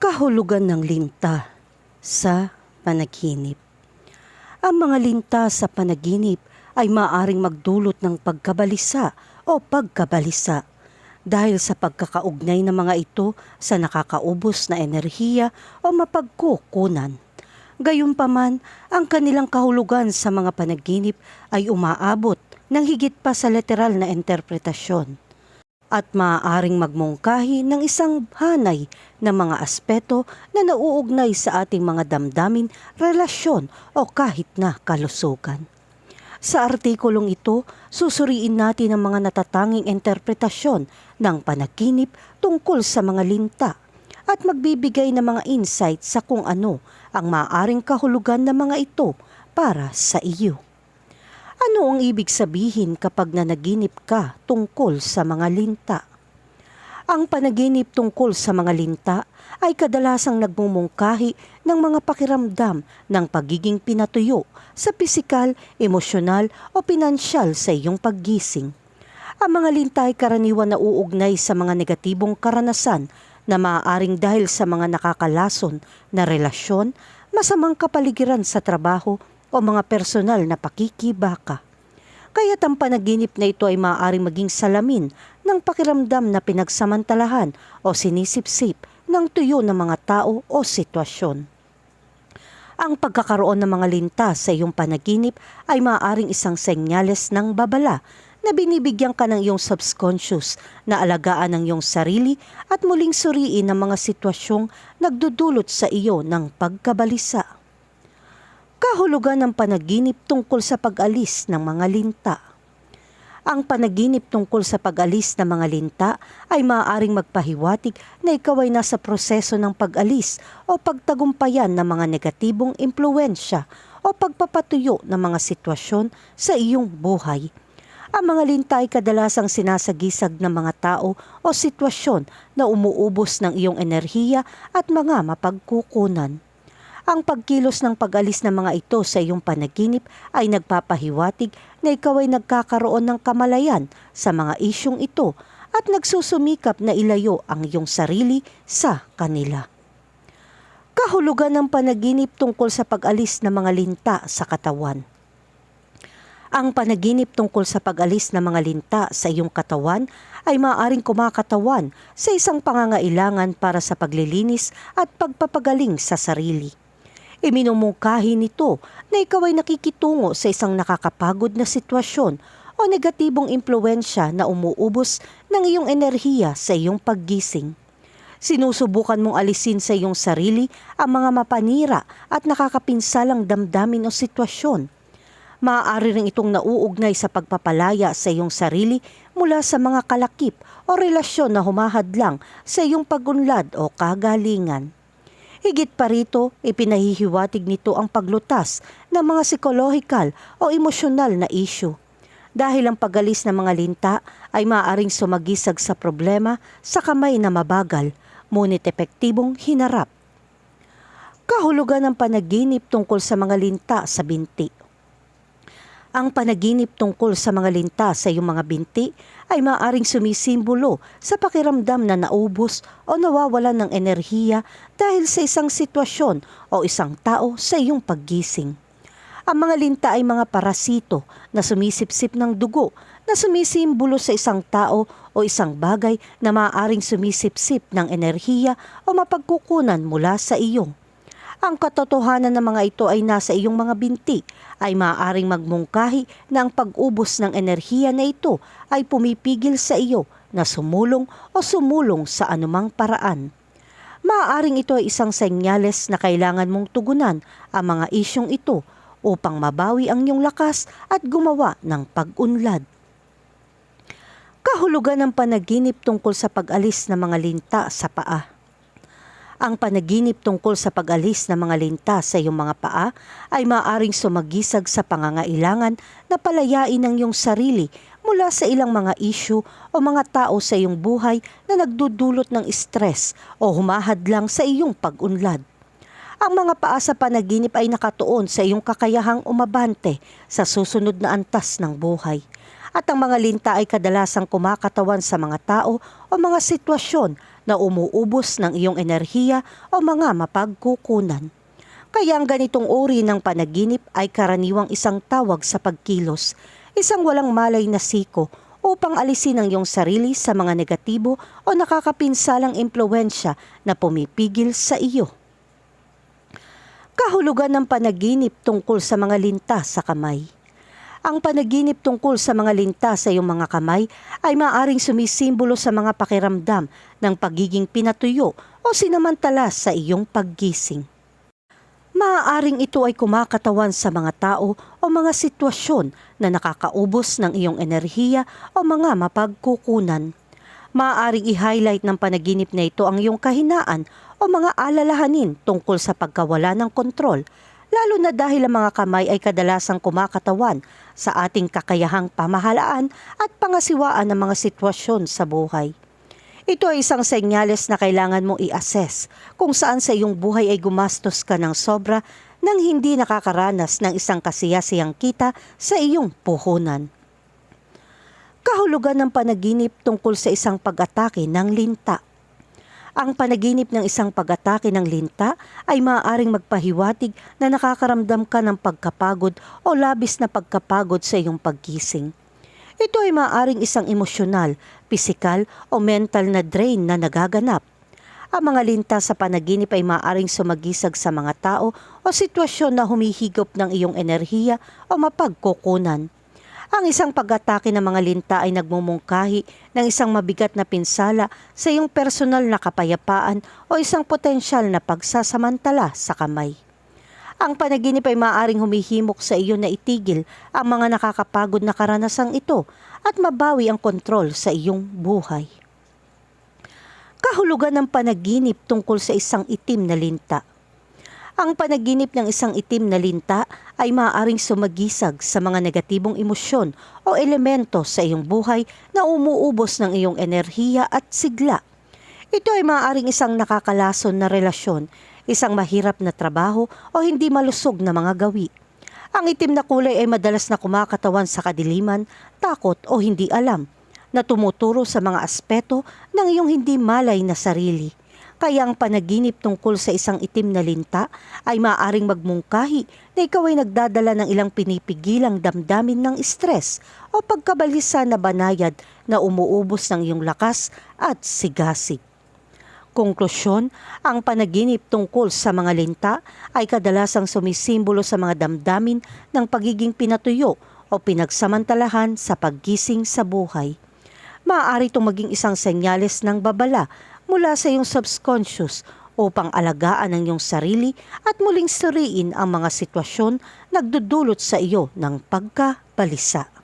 Kahulugan ng linta sa panaginip. Ang mga linta sa panaginip ay maaring magdulot ng pagkabalisa o pagkabalisa dahil sa pagkakaugnay ng mga ito sa nakakaubos na enerhiya o mapagkukunan. Gayunpaman, ang kanilang kahulugan sa mga panaginip ay umaabot ng higit pa sa literal na interpretasyon at maaaring magmungkahi ng isang hanay ng mga aspeto na nauugnay sa ating mga damdamin, relasyon o kahit na kalusugan. Sa artikulong ito, susuriin natin ang mga natatanging interpretasyon ng panaginip tungkol sa mga linta at magbibigay ng mga insight sa kung ano ang maaaring kahulugan ng mga ito para sa iyo. Ano ang ibig sabihin kapag nanaginip ka tungkol sa mga linta? Ang panaginip tungkol sa mga linta ay kadalasang nagmumungkahi ng mga pakiramdam ng pagiging pinatuyo sa pisikal, emosyonal o pinansyal sa iyong paggising. Ang mga linta ay karaniwan na uugnay sa mga negatibong karanasan na maaaring dahil sa mga nakakalason na relasyon, masamang kapaligiran sa trabaho o mga personal na pakikibaka. Kaya't ang panaginip na ito ay maaaring maging salamin ng pakiramdam na pinagsamantalahan o sinisipsip ng tuyo ng mga tao o sitwasyon. Ang pagkakaroon ng mga linta sa iyong panaginip ay maaaring isang senyales ng babala na binibigyan ka ng iyong subconscious na alagaan ng iyong sarili at muling suriin ang mga sitwasyong nagdudulot sa iyo ng pagkabalisa kahulugan ng panaginip tungkol sa pag-alis ng mga linta. Ang panaginip tungkol sa pag-alis ng mga linta ay maaaring magpahiwatig na ikaw ay nasa proseso ng pag-alis o pagtagumpayan ng mga negatibong impluensya o pagpapatuyo ng mga sitwasyon sa iyong buhay. Ang mga linta ay kadalasang sinasagisag ng mga tao o sitwasyon na umuubos ng iyong enerhiya at mga mapagkukunan. Ang pagkilos ng pag-alis ng mga ito sa iyong panaginip ay nagpapahiwatig na ikaw ay nagkakaroon ng kamalayan sa mga isyong ito at nagsusumikap na ilayo ang iyong sarili sa kanila. Kahulugan ng panaginip tungkol sa pag-alis ng mga linta sa katawan. Ang panaginip tungkol sa pag-alis ng mga linta sa iyong katawan ay maaaring kumakatawan sa isang pangangailangan para sa paglilinis at pagpapagaling sa sarili. Iminumungkahi nito na ikaw ay nakikitungo sa isang nakakapagod na sitwasyon o negatibong impluensya na umuubos ng iyong enerhiya sa iyong paggising. Sinusubukan mong alisin sa iyong sarili ang mga mapanira at nakakapinsalang damdamin o sitwasyon. Maaari rin itong nauugnay sa pagpapalaya sa iyong sarili mula sa mga kalakip o relasyon na humahadlang sa iyong pagunlad o kagalingan. Higit pa rito, ipinahihiwatig nito ang paglutas ng mga psikolohikal o emosyonal na isyu. Dahil ang pagalis ng mga linta ay maaaring sumagisag sa problema sa kamay na mabagal, ngunit epektibong hinarap. Kahulugan ng panaginip tungkol sa mga linta sa binti. Ang panaginip tungkol sa mga linta sa iyong mga binti ay maaring sumisimbolo sa pakiramdam na naubos o nawawalan ng enerhiya dahil sa isang sitwasyon o isang tao sa iyong paggising. Ang mga linta ay mga parasito na sumisipsip ng dugo na sumisimbolo sa isang tao o isang bagay na maaaring sumisipsip ng enerhiya o mapagkukunan mula sa iyo. Ang katotohanan ng mga ito ay nasa iyong mga binti ay maaaring magmungkahi na ang pag-ubos ng enerhiya na ito ay pumipigil sa iyo na sumulong o sumulong sa anumang paraan. Maaaring ito ay isang senyales na kailangan mong tugunan ang mga isyong ito upang mabawi ang iyong lakas at gumawa ng pag-unlad. Kahulugan ng panaginip tungkol sa pag-alis ng mga linta sa paa. Ang panaginip tungkol sa pag-alis ng mga linta sa iyong mga paa ay maaaring sumagisag sa pangangailangan na palayain ang iyong sarili mula sa ilang mga isyu o mga tao sa iyong buhay na nagdudulot ng stress o humahadlang sa iyong pag-unlad. Ang mga paa sa panaginip ay nakatuon sa iyong kakayahang umabante sa susunod na antas ng buhay. At ang mga linta ay kadalasang kumakatawan sa mga tao o mga sitwasyon na umuubos ng iyong enerhiya o mga mapagkukunan. Kaya ang ganitong uri ng panaginip ay karaniwang isang tawag sa pagkilos, isang walang malay na siko upang alisin ang iyong sarili sa mga negatibo o nakakapinsalang impluensya na pumipigil sa iyo. Kahulugan ng panaginip tungkol sa mga linta sa kamay. Ang panaginip tungkol sa mga linta sa iyong mga kamay ay maaring sumisimbolo sa mga pakiramdam ng pagiging pinatuyo o sinamantala sa iyong paggising. Maaaring ito ay kumakatawan sa mga tao o mga sitwasyon na nakakaubos ng iyong enerhiya o mga mapagkukunan. Maaaring i-highlight ng panaginip na ito ang iyong kahinaan o mga alalahanin tungkol sa pagkawala ng kontrol, lalo na dahil ang mga kamay ay kadalasang kumakatawan sa ating kakayahang pamahalaan at pangasiwaan ng mga sitwasyon sa buhay. Ito ay isang senyales na kailangan mong i-assess kung saan sa iyong buhay ay gumastos ka ng sobra nang hindi nakakaranas ng isang kasiyasiyang kita sa iyong puhunan. Kahulugan ng panaginip tungkol sa isang pag-atake ng linta. Ang panaginip ng isang pag-atake ng linta ay maaaring magpahiwatig na nakakaramdam ka ng pagkapagod o labis na pagkapagod sa iyong paggising. Ito ay maaaring isang emosyonal, pisikal o mental na drain na nagaganap. Ang mga linta sa panaginip ay maaaring sumagisag sa mga tao o sitwasyon na humihigop ng iyong enerhiya o mapagkukunan. Ang isang pag-atake ng mga linta ay nagmumungkahi ng isang mabigat na pinsala sa iyong personal na kapayapaan o isang potensyal na pagsasamantala sa kamay. Ang panaginip ay maaaring humihimok sa iyo na itigil ang mga nakakapagod na karanasang ito at mabawi ang kontrol sa iyong buhay. Kahulugan ng panaginip tungkol sa isang itim na linta. Ang panaginip ng isang itim na linta ay maaaring sumagisag sa mga negatibong emosyon o elemento sa iyong buhay na umuubos ng iyong enerhiya at sigla. Ito ay maaaring isang nakakalason na relasyon, isang mahirap na trabaho o hindi malusog na mga gawi. Ang itim na kulay ay madalas na kumakatawan sa kadiliman, takot o hindi alam, na tumuturo sa mga aspeto ng iyong hindi malay na sarili. Kaya panaginip tungkol sa isang itim na linta ay maaaring magmungkahi na ikaw ay nagdadala ng ilang pinipigilang damdamin ng stress o pagkabalisa na banayad na umuubos ng iyong lakas at sigasig. Konklusyon, ang panaginip tungkol sa mga linta ay kadalasang sumisimbolo sa mga damdamin ng pagiging pinatuyo o pinagsamantalahan sa paggising sa buhay. Maaari itong maging isang senyales ng babala mula sa iyong subconscious upang alagaan ang iyong sarili at muling suriin ang mga sitwasyon nagdudulot sa iyo ng pagkabalisa.